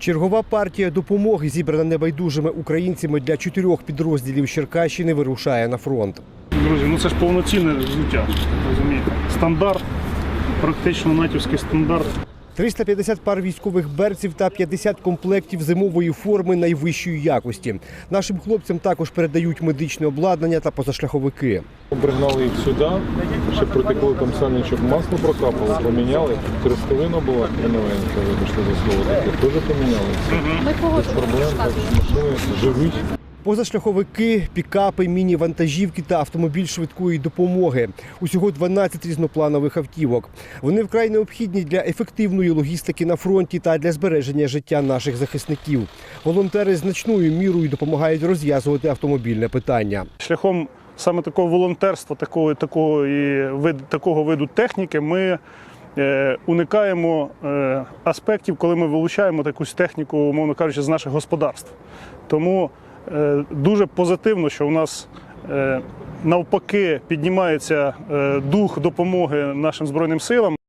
Чергова партія допомоги, зібрана небайдужими українцями для чотирьох підрозділів Черкащини, вирушає на фронт. Друзі, ну це ж повноцінне взуття, розумієте? Стандарт, практично натівський стандарт. 350 пар військових берців та 50 комплектів зимової форми найвищої якості. Нашим хлопцям також передають медичне обладнання та позашляховики. Пригнали їх сюди, щоб протекли там самі, щоб масло прокапало, поміняли. Крестовина була новенька, вибачте за слово таке, теж поміняли. Ми Без проблем, так машини живуть. Позашляховики, пікапи, міні-вантажівки та автомобіль швидкої допомоги. Усього 12 різнопланових автівок. Вони вкрай необхідні для ефективної логістики на фронті та для збереження життя наших захисників. Волонтери значною мірою допомагають розв'язувати автомобільне питання. Шляхом саме такого волонтерства, такого, такого, і вид, такого виду техніки, ми е, уникаємо е, аспектів, коли ми вилучаємо якусь техніку, умовно кажучи, з наших господарств. Тому е, дуже позитивно, що у нас е, навпаки піднімається е, дух допомоги нашим Збройним силам.